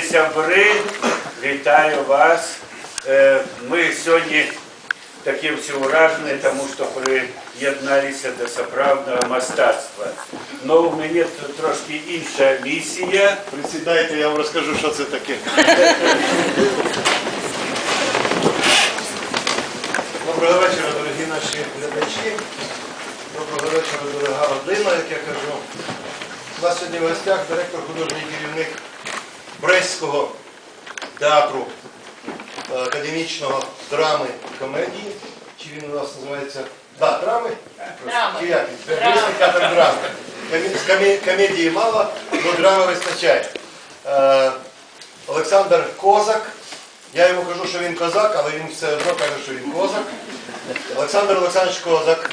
Сябри, вітаю вас. Е, Ми сьогодні такі всі уражені, тому що приєдналися до справжнього мистецтва. Ну, у мене тут трошки інша місія. Присідайте, я вам розкажу, що це таке. Доброго вечора, дорогі наші глядачі. Доброго вечора, дорога родина, як я кажу. У нас сьогодні в гостях директор художній керівник Брестського театру е, академічного драми і комедії. Чи він у нас називається? Да, драми? Драми. Чи як? Брестський театр драми. Комі- Комедії мало, але драми вистачає. Е, Олександр Козак. Я йому кажу, що він козак, але він все одно каже, що він козак. Олександр Олександрович Козак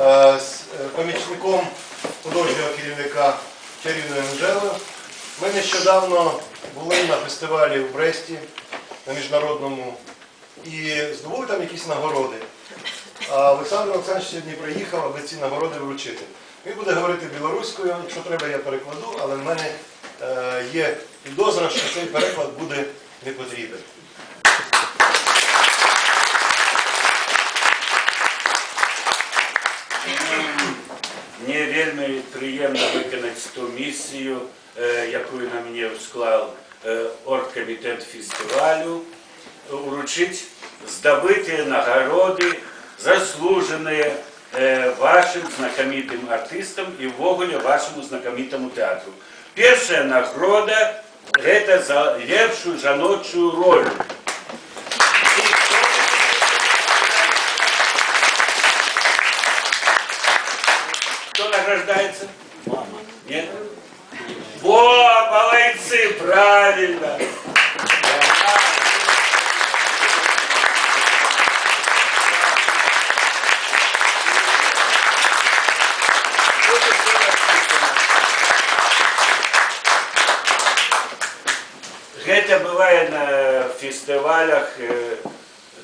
е, з помічником художнього керівника чарівною Анжелою. Ми нещодавно були на фестивалі в Бресті на міжнародному і здобули там якісь нагороди. А Олександр Олександрович сьогодні приїхав, аби ці нагороди вручити. Він буде говорити білоруською, якщо треба, я перекладу, але в мене е, є підозра, що цей переклад буде не потрібен. Мені вельми приємно виконати ту місію, е, яку на мені склав е, оргкомітет фестивалю, уручити, здобити нагороди, заслужені е, вашим знакомитим артистам і ввогуле вашому знакомитому театру. Перша нагорода – це за лепшу жаночу роль. правильно. Вот и всё написано. Гэта бывае на фестывалях е,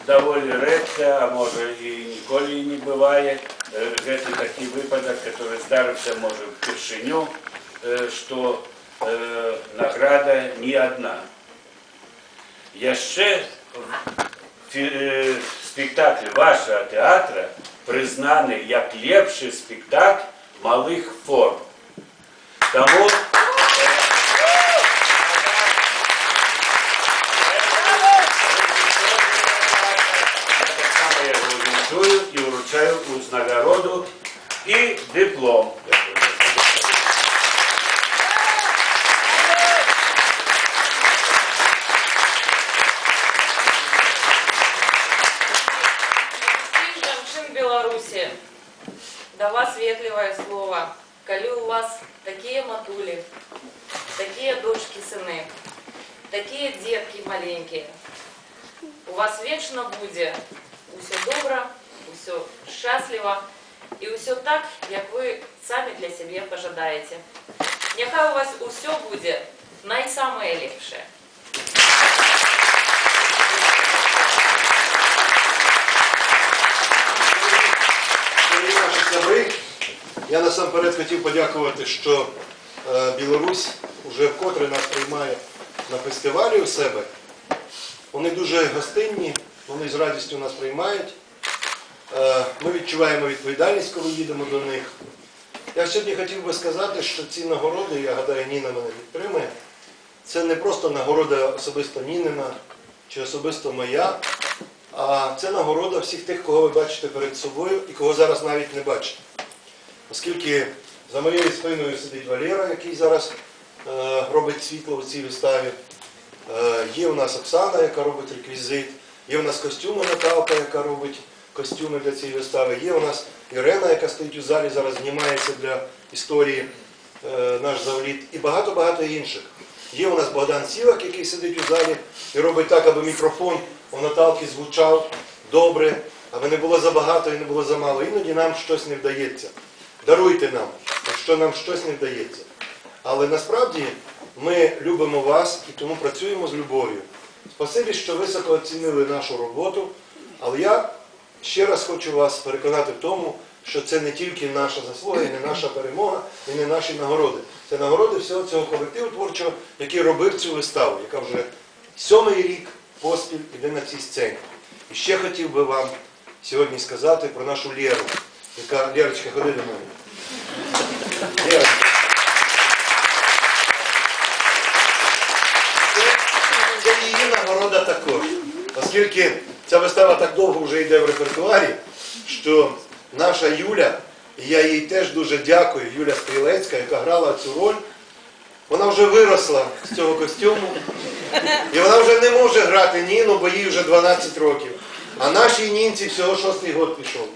даволі рэдка, а можа і ніколі і не бывае. Е, Гэта такі выпадак, который здарыўся можа упершыню, е, што е, награда не адна. Яшчэ фі- е, спектакль вашага тэатра прызнаны як лепшы спектакль малых форм. Таму е, Так само я його вінчую і вручаю узнагороду і диплом. до вас ветливое слово. Коли у вас такие матули, такие дочки, сыны, такие детки маленькие, у вас вечно буде усе добре, усе щасливо і усе так, як ви самі для себе пожадаєте. Нехай у вас усе буде найсамое ліпше. Я насамперед хотів подякувати, що е, Білорусь вже вкотре нас приймає на фестивалі у себе. Вони дуже гостинні, вони з радістю нас приймають. Е, Ми відчуваємо відповідальність, коли їдемо до них. Я сьогодні хотів би сказати, що ці нагороди, я гадаю, Ніна мене підтримує. Це не просто нагорода особисто Нінина чи особисто моя, а це нагорода всіх тих, кого ви бачите перед собою і кого зараз навіть не бачите. Оскільки за моєю спиною сидить Валера, який зараз е, робить світло у цій виставі. Е, є у нас Оксана, яка робить реквізит, є у нас костюми Наталка, яка робить костюми для цієї вистави. Є у нас Ірена, яка стоїть у залі, зараз знімається для історії е, наш завліт, і багато-багато інших. Є у нас Богдан Сівак, який сидить у залі і робить так, аби мікрофон у Наталки звучав добре, аби не було забагато і не було замало. Іноді нам щось не вдається. Даруйте нам, якщо нам щось не вдається. Але насправді ми любимо вас і тому працюємо з любов'ю. Спасибі, що високо оцінили нашу роботу, але я ще раз хочу вас переконати в тому, що це не тільки наша заслуга, і не наша перемога, і не наші нагороди. Це нагороди всього цього колективу творчого, який робив цю виставу, яка вже сьомий рік поспіль іде на цій сцені. І ще хотів би вам сьогодні сказати про нашу Лєру, яка Лєрочка, ходи до мене. Це її нагорода також. Оскільки ця вистава так довго вже йде в репертуарі, що наша Юля, і я їй теж дуже дякую, Юля Стрілецька, яка грала цю роль, вона вже виросла з цього костюму. І вона вже не може грати Ніну, бо їй вже 12 років. А нашій Нінці всього шостий год пішов.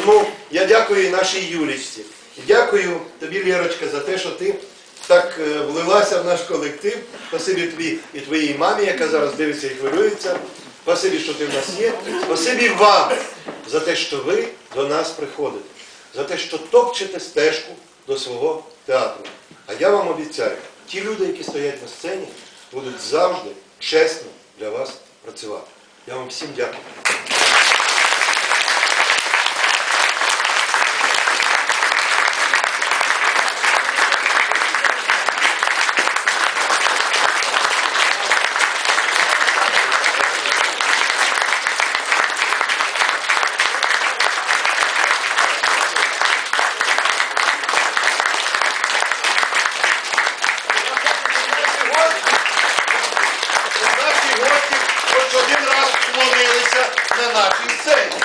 Тому я дякую нашій Юлічці. Дякую тобі, Лєрочка, за те, що ти так е, влилася в наш колектив. Спасибі тобі і твоїй мамі, яка зараз дивиться і хвилюється. Спасибі, що ти в нас є. Спасибі вам за те, що ви до нас приходите, за те, що топчете стежку до свого театру. А я вам обіцяю, ті люди, які стоять на сцені, будуть завжди чесно для вас працювати. Я вам всім дякую. が小さい。